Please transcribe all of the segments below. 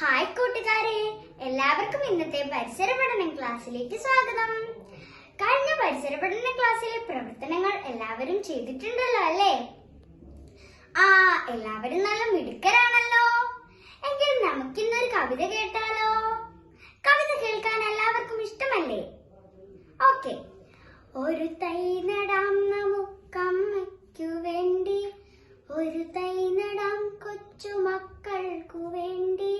Hi കൂട്ടുകാരെ. എല്ലാവർക്കും ഇന്നത്തെ പരിസര പഠനം ക്ലാസ്സിലേക്ക് സ്വാഗതം. കഴിഞ്ഞ പരിസര പഠന ക്ലാസ്സിലെ പ്രവർത്തനങ്ങൾ എല്ലാവരും ചെയ്തിട്ടുണ്ടല്ലോ അല്ലേ? ആ എല്ലാവരും നല്ല മിടുക്കരാണല്ലോ. എങ്കിൽ നമുക്കിന്നൊരു കവിത കേട്ടാലോ? കവിത കേൾക്കാൻ എല്ലാവർക്കും ഇഷ്ടമല്ലേ? ഓക്കെ. ഒരു തൈ നടാം നമുക്കമ്മയ്ക്കു വേണ്ടി ഒരു തൈ നടാം കൊച്ചുമക്കൾക്കു വേണ്ടി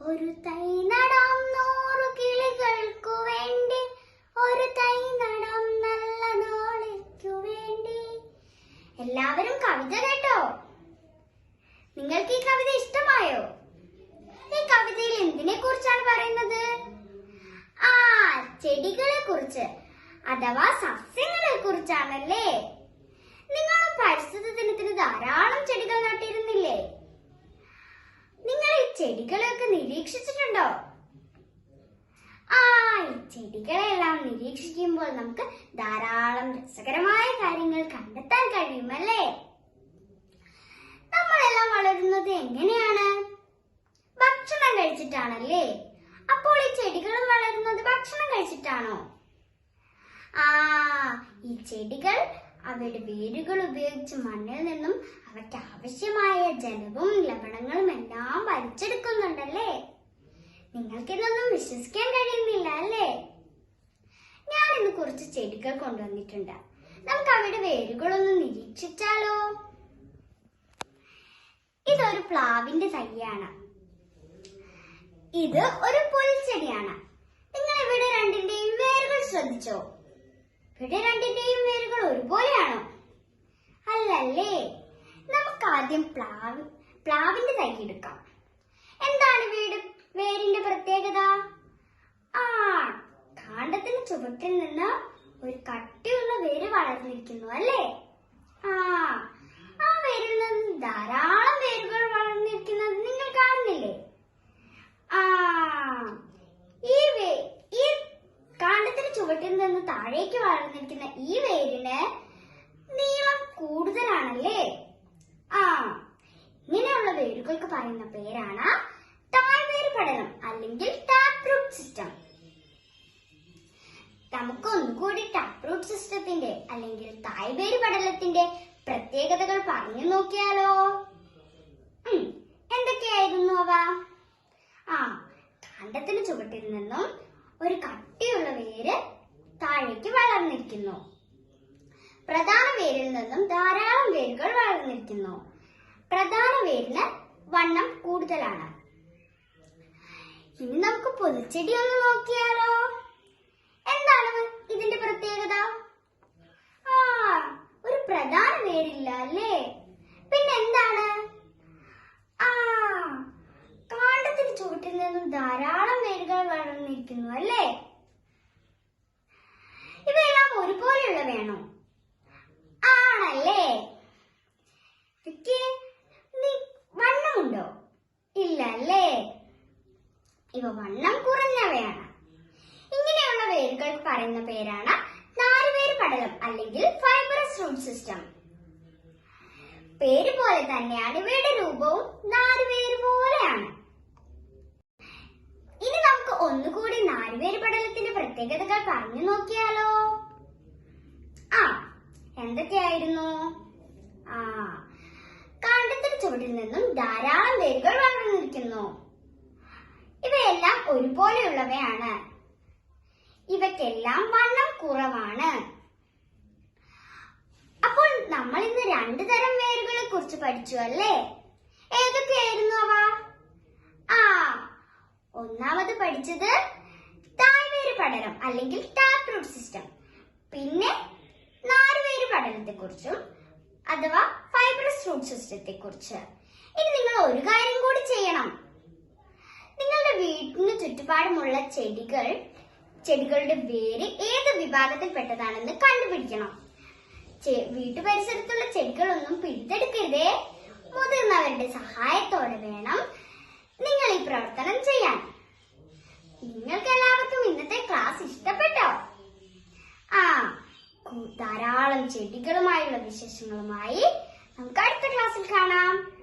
ഒരു തൈ നടാം നൂറു കിളികൾക്കു വേണ്ടി ഒരു തൈ നടാം നല്ല നാളേക്കു വേണ്ടി എല്ലാവരും കവിത കേട്ടോ നിങ്ങൾക്ക് ഈ കവിത ഇഷ്ടമായോ ഈ കവിതയിൽ എന്തിനെ കുറിച്ചാണ് പറയുന്നത് ആ ചെടികളെ കുറിച്ച് അഥവാ സസ്യങ്ങളെ കുറിച്ചാണല്ലേ നിങ്ങൾ പരിസ്ഥിതി ദിനത്തിന് ധാരാളം ചെടികൾ നട്ടിരുന്നില്ലേ? നിങ്ങൾ ഈ ചെടികളെയൊക്കെ നിരീക്ഷിച്ചിട്ടുണ്ടോ? ആ ഈ ചെടികളെല്ലാം നിരീക്ഷിക്കുമ്പോൾ നമുക്ക് ധാരാളം രസകരമായ കാര്യങ്ങൾ കണ്ടെത്താൻ കഴിയുമല്ലേ? നമ്മളെല്ലാം വളരുന്നത് എങ്ങനെയാണ്? ഭക്ഷണം കഴിച്ചിട്ടാണല്ലേ? അപ്പോൾ ഈ ചെടികൾ വളരുന്നത് ഭക്ഷണം കഴിച്ചിട്ടാണോ? ആ ഈ ചെടികൾ അവയുടെ വേരുകൾ ഉപയോഗിച്ച് മണ്ണിൽ നിന്നും അവയ്ക്ക് ആവശ്യമായ ജലവും ലവണങ്ങളും എല്ലാം വലിച്ചെടുക്കുന്നുണ്ടല്ലേ? നിങ്ങൾക്കിതൊന്നും വിശ്വസിക്കാൻ കഴിയുന്നില്ല അല്ലേ? ഞാൻ ഇന്ന് കുറച്ച് ചെടികൾ കൊണ്ടുവന്നിട്ടുണ്ട്. നമുക്ക് അവയുടെ വേരുകളൊന്ന് നിരീക്ഷിച്ചാലോ? ഇതൊരു പ്ലാവിന്റെ തൈയാണ്. ഇത് ഒരു പുൽച്ചെടിയാണ്. നിങ്ങൾ ഇവിടെ രണ്ടിന്റെയും വേരുകൾ ശ്രദ്ധിച്ചോ? ഇവിടെ രണ്ടിന്റെയും വേരുകൾ ഒരുപോലെയാണോ? അല്ലല്ലേ. നമുക്ക് ആദ്യം പ്ലാവ് പ്ലാവിന്റെ തൈ എടുക്കാം. എന്താണ് വീട് വേരിന്റെ പ്രത്യേകത? ആ കാണ്ടത്തിന് ചുവട്ടിൽ നിന്ന് ഒരു കട്ടിയുള്ള വേര് വളർന്നിരിക്കുന്നു അല്ലേ ആ ആ വേരിൽ നിന്ന് ധാരാളം വേരുകൾ വളർന്നിരിക്കുന്നത് നിങ്ങൾ കാണുന്നില്ലേ ആ ഈ വേ ഈ കാണ്ടത്തിന് ചുവട്ടിൽ നിന്ന് താഴേക്ക് വളർന്നിരിക്കുന്ന ഈ വേരിന് നീളം കൂടുതലാണല്ലേ? ആ ഇങ്ങനെയുള്ള വേരുകൾക്ക് പറയുന്ന പേരാണ് താഴ്വേര് പഠനം അല്ലെങ്കിൽ ടാപ്പ് റൂട്ട് സിസ്റ്റം നമുക്ക് ഒന്നുകൂടി ടാപ്പ് റൂട്ട് സിസ്റ്റത്തിന്റെ അല്ലെങ്കിൽ തായ്വേര് പഠനത്തിന്റെ പ്രത്യേകതകൾ പറഞ്ഞു നോക്കിയാലോ? എന്തൊക്കെയായിരുന്നു അവ? ആ കാന്തത്തിന് ചുവട്ടിൽ നിന്നും ഒരു കട്ടിയുള്ള വേര് താഴേക്ക് വളർന്നിരിക്കുന്നു. പ്രധാന വേരിൽ നിന്നും ധാരാളം വേരുകൾ വളർന്നിരിക്കുന്നു. പ്രധാന വേരിന് വണ്ണം കൂടുതലാണ്. ഇനി നമുക്ക് പൊതുച്ചെടി ഒന്ന് നോക്കിയാലോ? എന്താണ് ഇതിന്റെ പ്രത്യേകത? ആ ഒരു പ്രധാന വേരില്ല അല്ലേ? പിന്നെ എന്താണ്? ആ കാണ്ടത്തിന് ചുവട്ടിൽ നിന്നും ധാരാളം വേരുകൾ വളർന്നിരിക്കുന്നു അല്ലേ ഇവയെല്ലാം ഒരുപോലെയുള്ളവയാണോ ആണല്ലേ? ഇവയ്ക്ക് നി- വണ്ണമുണ്ടോ ഇല്ല അല്ലേ ഇവ വണ്ണം കുറഞ്ഞവയാണ്. ഇങ്ങനെയുള്ള വേരുകൾ പറയുന്ന പേരാണ് നാലുപേര് പടലം അല്ലെങ്കിൽ ഫൈബറസ് റൂട്ട് സിസ്റ്റം പേര് പോലെ തന്നെയാണ് ഇവയുടെ രൂപവും നാലുപേര് പോലെയാണ്. ഇനി നമുക്ക് ഒന്നുകൂടി നാലുപേര് പടലത്തിന്റെ പ്രത്യേകതകൾ പറഞ്ഞു നോക്കിയാലോ. എന്തൊക്കെയായിരുന്നു? ആ കാണ്ടത്തിന് ചുവട്ടിൽ നിന്നും ധാരാളം വേരുകൾ വളർന്നിരിക്കുന്നു ഇവയെല്ലാം ഒരുപോലെയുള്ളവയാണ്. ഇവയ്ക്കെല്ലാം വണ്ണം കുറവാണ്. അപ്പോൾ നമ്മൾ ഇന്ന് രണ്ടു തരം വേരുകളെ കുറിച്ച് പഠിച്ചു അല്ലേ? ഏതൊക്കെയായിരുന്നു അവ? ആ ഒന്നാമത് പഠിച്ചത് തായ്വേര് പഠനം അല്ലെങ്കിൽ ടാപ്പ് റൂട്ട് സിസ്റ്റം. പിന്നെ നാലുവേര് കുറിച്ചും അഥവാ ഫൈബ്രസ് റൂട്ട് സിസ്റ്റത്തെ കുറിച്ച് ഇനി നിങ്ങൾ ഒരു കാര്യം കൂടി ചെയ്യണം. നിങ്ങളുടെ വീടിന് ചുറ്റുപാടുമുള്ള ചെടികൾ ചെടികളുടെ വേര് ഏത് വിഭാഗത്തിൽപ്പെട്ടതാണെന്ന് കണ്ടുപിടിക്കണം. വീട്ടു പരിസരത്തുള്ള ചെടികളൊന്നും പിഴുതെടുക്കരുതേ മുതിർന്നവരുടെ സഹായത്തോടെ വേണം നിങ്ങൾ ഈ പ്രവർത്തനം ചെയ്യാൻ. നിങ്ങൾക്ക് എല്ലാവർക്കും ഇന്നത്തെ ക്ലാസ് ഇഷ്ടപ്പെട്ടോ ആ കു- ചെടികളുമായുള്ള വിശേഷങ്ങളുമായി നമുക്ക് അടുത്ത ക്ലാസ്സിൽ കാണാം.